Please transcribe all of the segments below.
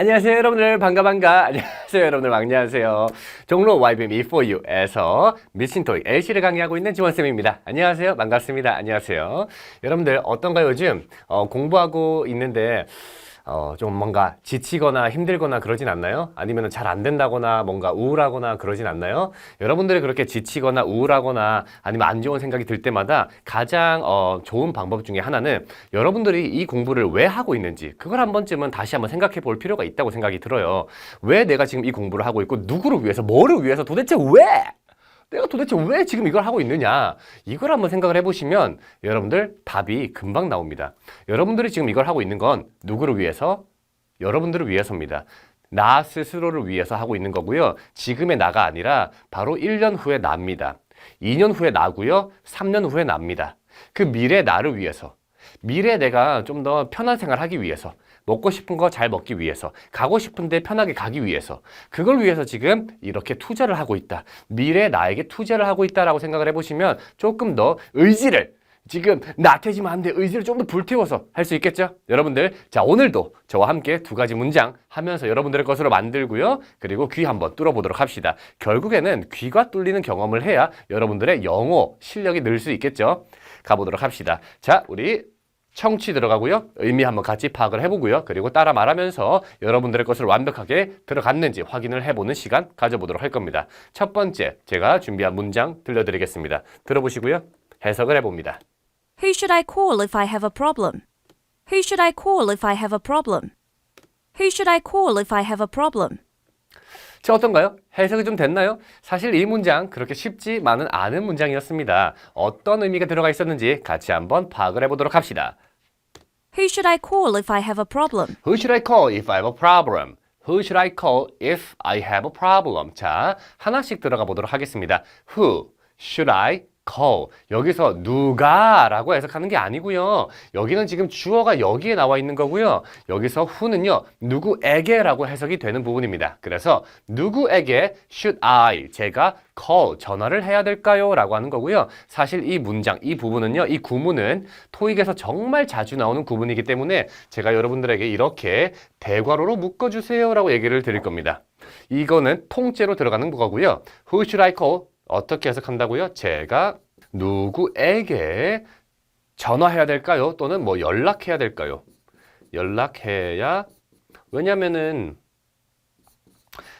안녕하세요 여러분들. 반가 반가. 안녕하세요 여러분들. 안녕하세요. 종로 YBM E4U에서 미친 토익 LC를 강의하고 있는 지원쌤입니다. 안녕하세요. 반갑습니다. 안녕하세요. 여러분들 어떤가요 요즘? 어, 공부하고 있는데 어, 좀 뭔가 지치거나 힘들거나 그러진 않나요? 아니면 잘 안 된다거나 뭔가 우울하거나 그러진 않나요? 여러분들이 그렇게 지치거나 우울하거나 아니면 안 좋은 생각이 들 때마다 가장 어, 좋은 방법 중에 하나는 여러분들이 이 공부를 왜 하고 있는지 그걸 한 번쯤은 다시 한번 생각해 볼 필요가 있다고 생각이 들어요. 왜 내가 지금 이 공부를 하고 있고 누구를 위해서 뭐를 위해서 도대체 왜? 내가 도대체 왜 지금 이걸 하고 있느냐? 이걸 한번 생각을 해보시면 여러분들 답이 금방 나옵니다. 여러분들이 지금 이걸 하고 있는 건 누구를 위해서? 여러분들을 위해서입니다. 나 스스로를 위해서 하고 있는 거고요. 지금의 나가 아니라 바로 1년 후에 납니다. 2년 후에 나고요. 3년 후에 납니다. 그 미래 나를 위해서. 미래 내가 좀 더 편한 생활 하기 위해서. 먹고 싶은 거 잘 먹기 위해서, 가고 싶은데 편하게 가기 위해서, 그걸 위해서 지금 이렇게 투자를 하고 있다. 미래 나에게 투자를 하고 있다라고 생각을 해보시면 조금 더 의지를 지금 안 돼. 의지를 좀 더 불태워서 할 수 있겠죠? 여러분들, 자, 오늘도 저와 함께 두 가지 문장 하면서 여러분들의 것으로 만들고요. 그리고 귀 한번 뚫어보도록 합시다. 결국에는 귀가 뚫리는 경험을 해야 여러분들의 영어 실력이 늘 수 있겠죠? 가보도록 합시다. 자, 우리 청취 들어가고요. 의미 한번 같이 파악을 해보고요. 그리고 따라 말하면서 여러분들의 것을 완벽하게 들어갔는지 확인을 해보는 시간 가져보도록 할 겁니다. 첫 번째, 제가 준비한 문장 들려드리겠습니다. 들어보시고요. 해석을 해봅니다. Who should I call if I have a problem? Who should I call if I have a problem? Who should I call if I have a problem? 자, 어떤가요? 해석이 좀 됐나요? 사실 이 문장 그렇게 쉽지만은 않은 문장이었습니다. 어떤 의미가 들어가 있었는지 같이 한번 파악을 해보도록 합시다. Who should I call if I have a problem? Who should I call if I have a problem? Who should I call if I have a problem? 자, 하나씩 들어가 보도록 하겠습니다. Who should I call? 여기서 누가라고 해석하는 게 아니고요. 여기는 지금 주어가 여기에 나와 있는 거고요. 여기서 who는요. 누구에게라고 해석이 되는 부분입니다. 그래서 누구에게 should I 제가 call 전화를 해야 될까요? 라고 하는 거고요. 사실 이 문장, 이 부분은요. 이 구문은 토익에서 정말 자주 나오는 구문이기 때문에 제가 여러분들에게 이렇게 대괄호로 묶어 주세요 라고 얘기를 드릴 겁니다. 이거는 통째로 들어가는 거고요. Who should I call? 어떻게 해석한다고요? 제가 누구에게 전화해야 될까요? 또는 뭐 연락해야 될까요? 연락해야 왜냐면은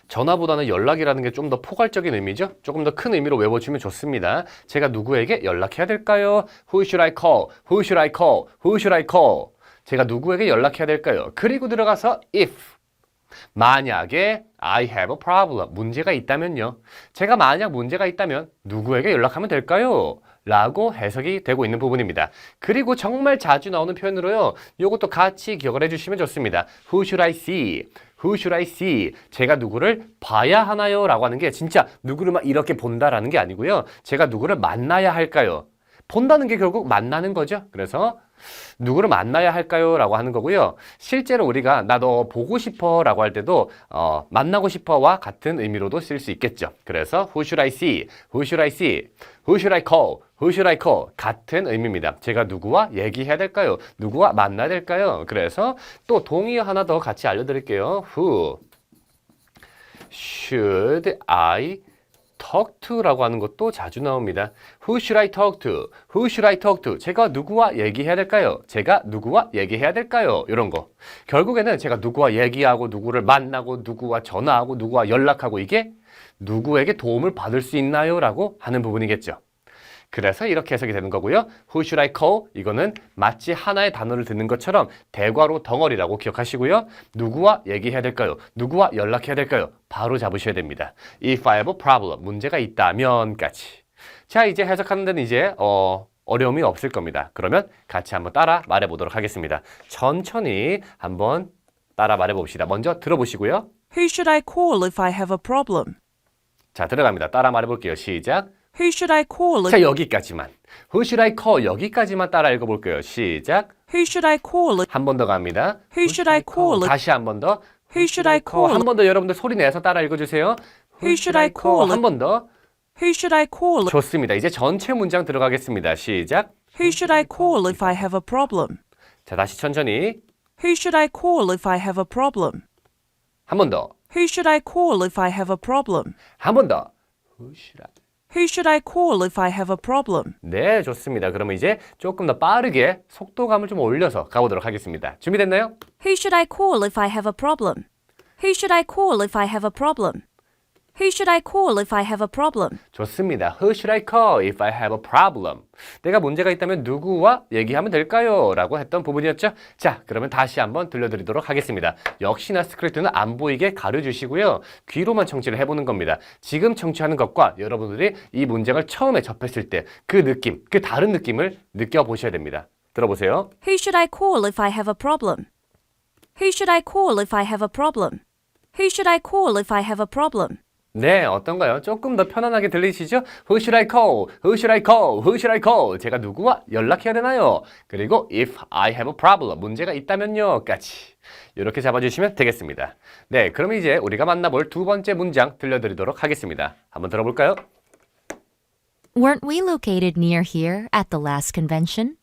전화보다는 연락이라는 게 좀 더 포괄적인 의미죠. 조금 더 큰 의미로 외워주면 좋습니다. 제가 누구에게 연락해야 될까요? Who should I call? Who should I call? Who should I call? 제가 누구에게 연락해야 될까요? 그리고 들어가서 if 만약에 I have a problem 문제가 있다면요. 제가 만약 문제가 있다면 누구에게 연락하면 될까요? 라고 해석이 되고 있는 부분입니다. 그리고 정말 자주 나오는 표현으로요. 이것도 같이 기억을 해주시면 좋습니다. Who should I see? Who should I see? 제가 누구를 봐야 하나요? 라고 하는 게 진짜 누구를 막 이렇게 본다라는 게 아니고요. 제가 누구를 만나야 할까요? 본다는 게 결국 만나는 거죠. 그래서 누구를 만나야 할까요? 라고 하는 거고요. 실제로 우리가 나 너 보고 싶어 라고 할 때도 어, 만나고 싶어와 같은 의미로도 쓸 수 있겠죠. 그래서 who should I see? Who should I see? Who should I call? Who should I call? 같은 의미입니다. 제가 누구와 얘기해야 될까요? 누구와 만나야 될까요? 그래서 또 동의 하나 더 같이 알려드릴게요. Who should I talk to라고 하는 것도 자주 나옵니다. Who should I talk to? Who should I talk to? 제가 누구와 얘기해야 될까요? 제가 누구와 얘기해야 될까요? 이런 거. 결국에는 제가 누구와 얘기하고 누구를 만나고 누구와 전화하고 누구와 연락하고 이게 누구에게 도움을 받을 수 있나요? 라고 하는 부분이겠죠. 그래서 이렇게 해석이 되는 거고요. Who should I call? 이거는 마치 하나의 단어를 듣는 것처럼 대괄호 덩어리라고 기억하시고요. 누구와 얘기해야 될까요? 누구와 연락해야 될까요? 바로 잡으셔야 됩니다. If I have a problem, 문제가 있다면까지. 자, 이제 해석하는 데는 이제 어, 어려움이 없을 겁니다. 그러면 같이 한번 따라 말해보도록 하겠습니다. 천천히 한번 따라 말해봅시다. 먼저 들어보시고요. Who should I call if I have a problem? 자, 들어갑니다. 따라 말해볼게요. 시작. Who should I call 자, 여기까지만. Who should I call? 여기까지만 따라 읽어볼게요. 시작. Who should I call 한 번 더 갑니다. Who should I call 다시 한 번 더. Who should I call 한 번 더 여러분들 소리 내서 따라 읽어주세요. Who should I call 한 번 더. Who should I call 좋습니다. 이제 전체 문장 들어가겠습니다. 시작. Who should I call if I have a problem? 자, 다시 천천히. Who should I call if I have a problem? 한 번 더. Who should I call if I have a problem? 한 번 더. Who should I? Who should I call if I have a problem? 네, 좋습니다. 그러면 이제 조금 더 빠르게 속도감을 좀 올려서 가보도록 하겠습니다. 준비됐나요? Who should I call if I have a problem? Who should I call if I have a problem? Who should I call if I have a problem? 좋습니다. Who should I call if I have a problem? 내가 문제가 있다면 누구와 얘기하면 될까요? 라고 했던 부분이었죠. 자, 그러면 다시 한번 들려드리도록 하겠습니다. 역시나 스크립트는 안 보이게 가려주시고요. 귀로만 청취를 해보는 겁니다. 지금 청취하는 것과 여러분들이 이 문장을 처음에 접했을 때 그 느낌, 그 다른 느낌을 느껴보셔야 됩니다. 들어보세요. Who should I call if I have a problem? Who should I call if I have a problem? Who should I call if I have a problem? 네, 어떤가요? 조금 더 편안하게 들리시죠? Who should I call? Who should I call? Who should I call? 제가 누구와 연락해야 되나요? 그리고 if I have a problem, 문제가 있다면요, 까지. 이렇게 잡아주시면 되겠습니다. 네, 그럼 이제 우리가 만나볼 두 번째 문장 들려드리도록 하겠습니다. 한번 들어볼까요? Weren't we located near here at the last convention?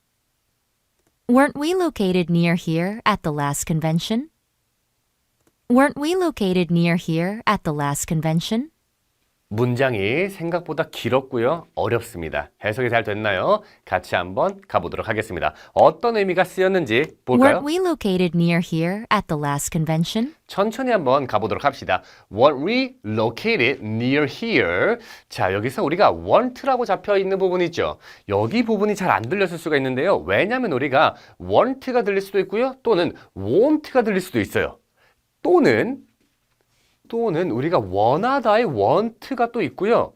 Weren't we located near here at the last convention? Weren't we located near here at the last convention? 문장이 생각보다 길었고요. 어렵습니다. 해석이 잘 됐나요? 같이 한번 가보도록 하겠습니다. 어떤 의미가 쓰였는지 볼까요? Weren't we located near here at the last convention? 천천히 한번 가보도록 합시다. Were we located near here? 자, 여기서 우리가 want라고 잡혀 있는 부분이 있죠. 여기 부분이 잘 안 들렸을 수가 있는데요. 왜냐하면 우리가 want가 들릴 수도 있고요. 또는 want가 들릴 수도 있어요. 또는 또는 우리가 원하다의 want가 또 있고요.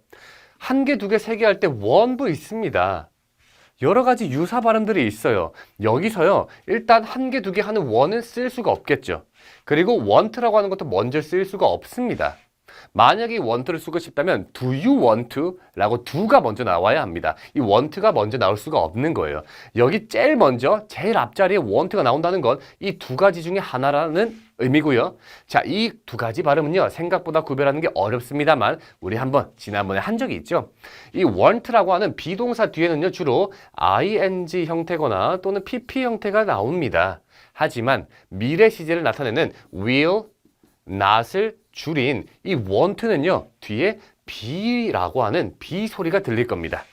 한 개, 두 개, 세 개 할때 want도 있습니다. 여러 가지 유사 발음들이 있어요. 여기서요, 일단 한 개, 두 개 하는 원은 쓸 수가 없겠죠. 그리고 want라고 하는 것도 먼저 쓸 수가 없습니다. 만약에 이 want를 쓰고 싶다면 do you want to? 라고 do가 먼저 나와야 합니다. 이 want가 먼저 나올 수가 없는 거예요. 여기 제일 먼저 제일 앞자리에 want가 나온다는 건 이 두 가지 중에 하나라는 의미고요. 자, 이 두 가지 발음은요. 생각보다 구별하는 게 어렵습니다만 우리 한번 지난번에 한 적이 있죠. 이 want라고 하는 비동사 뒤에는요. 주로 ing 형태거나 또는 pp 형태가 나옵니다. 하지만 미래 시제를 나타내는 will, not을 줄인 이 want는요. 뒤에 be라고 하는 be 소리가 들릴 겁니다.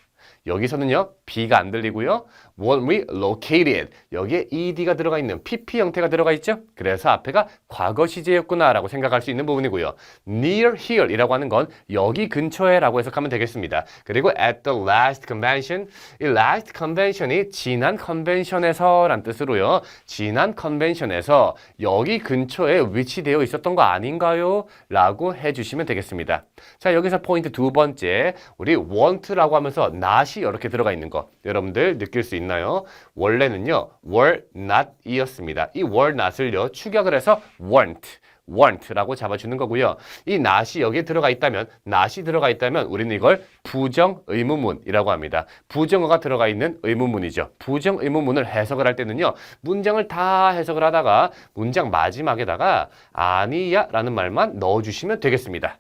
여기서는요, B가 안 들리고요. When we located 여기에 ed가 들어가 있는 pp 형태가 들어가 있죠. 그래서 앞에가 과거 시제였구나라고 생각할 수 있는 부분이고요. Near here이라고 하는 건 여기 근처에 라고 해석하면 되겠습니다. 그리고 at the last convention 이 last convention이 지난 컨벤션에서 란 뜻으로요. 지난 컨벤션에서 여기 근처에 위치되어 있었던 거 아닌가요? 라고 해주시면 되겠습니다. 자 여기서 포인트 두 번째 우리 want라고 하면서 not이 이렇게 들어가 있는 거 여러분들 느낄 수 있나요? 원래는요 were not이었습니다. 이 were not을요 축약을 해서 weren't weren't라고 잡아주는 거고요. 이 not이 여기에 들어가 있다면 not이 들어가 있다면 우리는 이걸 부정 의문문이라고 합니다. 부정어가 들어가 있는 의문문이죠. 부정 의문문을 해석을 할 때는요 문장을 다 해석을 하다가 문장 마지막에다가 아니야라는 말만 넣어주시면 되겠습니다.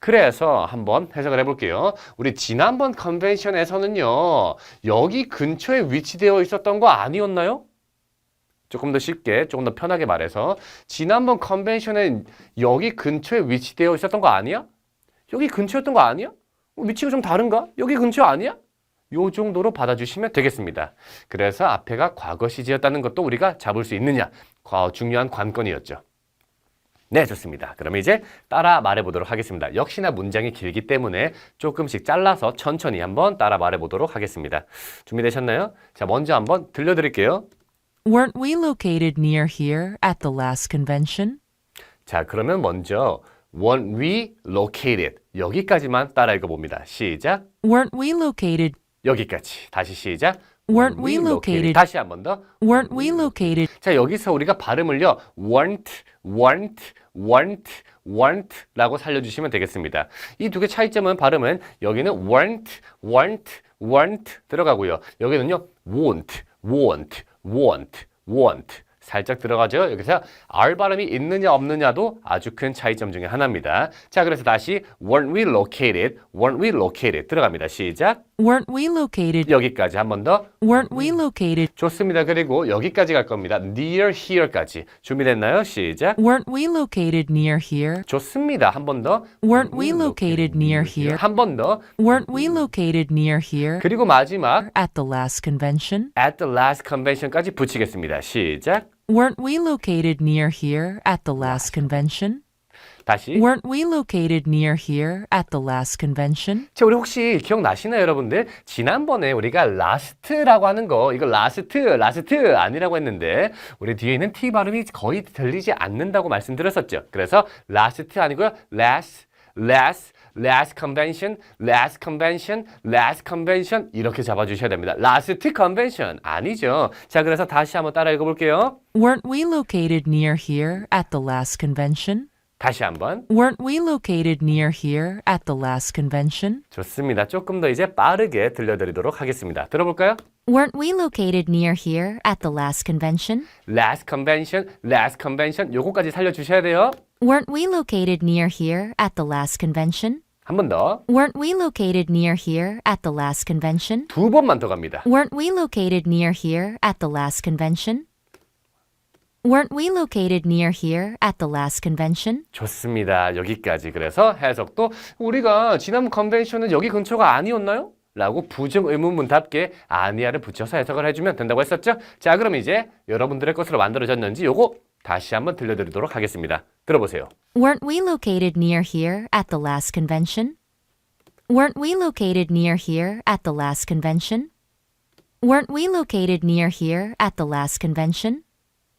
그래서 한번 해석을 해볼게요. 우리 지난번 컨벤션에서는요, 여기 근처에 위치되어 있었던 거 아니었나요? 조금 더 쉽게, 조금 더 편하게 말해서, 지난번 컨벤션에 여기 근처에 위치되어 있었던 거 아니야? 여기 근처였던 거 아니야? 어, 위치가 좀 다른가? 여기 근처 아니야? 요 정도로 받아주시면 되겠습니다. 그래서 앞에가 과거 시제였다는 것도 우리가 잡을 수 있느냐? 과- 중요한 관건이었죠. 네, 좋습니다. 그럼 이제 따라 말해 보도록 하겠습니다. 역시나 문장이 길기 때문에 조금씩 잘라서 천천히 한번 따라 말해 보도록 하겠습니다. 준비되셨나요? 자, 먼저 한번 들려 드릴게요. Weren't we located near here at the last convention? 자, 그러면 먼저 when we located 여기까지만 따라 읽어 봅니다. 시작. Weren't we located? 여기까지. 다시 시작. Weren't we located? 다시 한 번 더. Weren't we located? 자, 여기서 우리가 발음을요. weren't, weren't, weren't, weren't라고 살려주시면 되겠습니다. 이 두 개 차이점은 발음은 여기는 weren't, weren't, weren't 들어가고요. 여기는요. won't, won't, won't, won't 살짝 들어가죠. 여기서 R 발음이 있느냐 없느냐도 아주 큰 차이점 중에 하나입니다. 자, 그래서 다시 weren't we located, weren't we located 들어갑니다. 시작. Weren't we located? 여기까지 한 번 더. Weren't we located? 좋습니다. 그리고 여기까지 갈 겁니다. near here까지. 준비됐나요? 시작. Weren't we located near here? 좋습니다. 한 번 더. Weren't we located near here? 한 번 더. Weren't we located near here? 그리고 마지막 At the last convention? at the last convention까지 붙이겠습니다. 시작. Weren't we located near here at the last convention? 다시. Weren't we located near here at the last convention? 자, 우리 혹시 기억나시나요, 여러분들? 지난번에 우리가 last라고 하는 거, 이거 last, last 아니라고 했는데, 우리 뒤에 있는 t 발음이 거의 들리지 않는다고 말씀드렸었죠. 그래서 last 아니고요, last, last, last convention, last convention, last convention 이렇게 잡아주셔야 됩니다. last convention 아니죠. 자, 그래서 다시 한번 따라 읽어볼게요. Weren't we located near here at the last convention? 다시 한번. Weren't we located near here at the last convention? 좋습니다. 조금 더 이제 빠르게 들려드리도록 하겠습니다. 들어볼까요? Weren't we located near here at the last convention? last convention, last convention 요거까지 살려주셔야 돼요. Weren't we located near here at the last convention? 한 번 더. Weren't we located near here at the last convention? 두 번만 더 갑니다. Weren't we located near here at the last convention? Weren't we located near here at the last convention? 좋습니다. 여기까지. 그래서 해석도 우리가 지난 컨벤션은 여기 근처가 아니었나요? 라고 부정 의문문답게 아니야를 붙여서 해석을 해주면 된다고 했었죠? 자, 그럼 이제 여러분들의 것으로 만들어졌는지 요거 다시 한번 들려드리도록 하겠습니다. 들어보세요. Weren't we located near here at the last convention? Weren't we located near here at the last convention? Weren't we located near here at the last convention?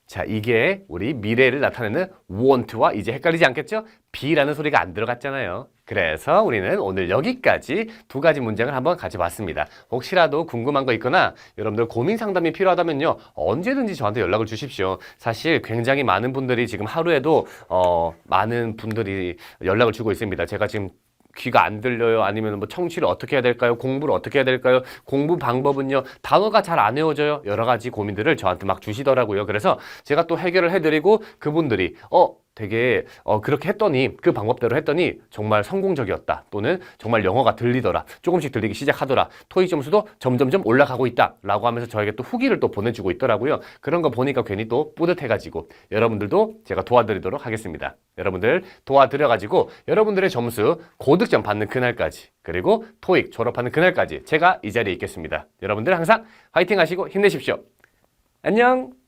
자, 이게 우리 미래를 나타내는 want와 이제 헷갈리지 않겠죠? be라는 소리가 안 들어갔잖아요. 그래서 우리는 오늘 여기까지 두 가지 문장을 한번 가져봤습니다. 혹시라도 궁금한 거 있거나 여러분들 고민 상담이 필요하다면요. 언제든지 저한테 연락을 주십시오. 사실 굉장히 많은 분들이 지금 하루에도 어, 많은 분들이 연락을 주고 있습니다. 제가 지금 귀가 안 들려요? 아니면 뭐 청취를 어떻게 해야 될까요? 공부를 어떻게 해야 될까요? 공부 방법은요. 단어가 잘 안 외워져요. 여러 가지 고민들을 저한테 막 주시더라고요. 그래서 제가 또 해결을 해드리고 그분들이 어 되게 어 그렇게 했더니 그 방법대로 했더니 정말 성공적이었다. 또는 정말 영어가 들리더라. 조금씩 들리기 시작하더라. 토익 점수도 점점점 올라가고 있다라고 하면서 저에게 또 후기를 또 보내주고 있더라고요. 그런 거 보니까 괜히 또 뿌듯해가지고 여러분들도 제가 도와드리도록 하겠습니다. 여러분들 도와드려가지고 여러분들의 점수 고득점 받는 그날까지 그리고 토익 졸업하는 그날까지 제가 이 자리에 있겠습니다. 여러분들 항상 화이팅 하시고 힘내십시오. 안녕.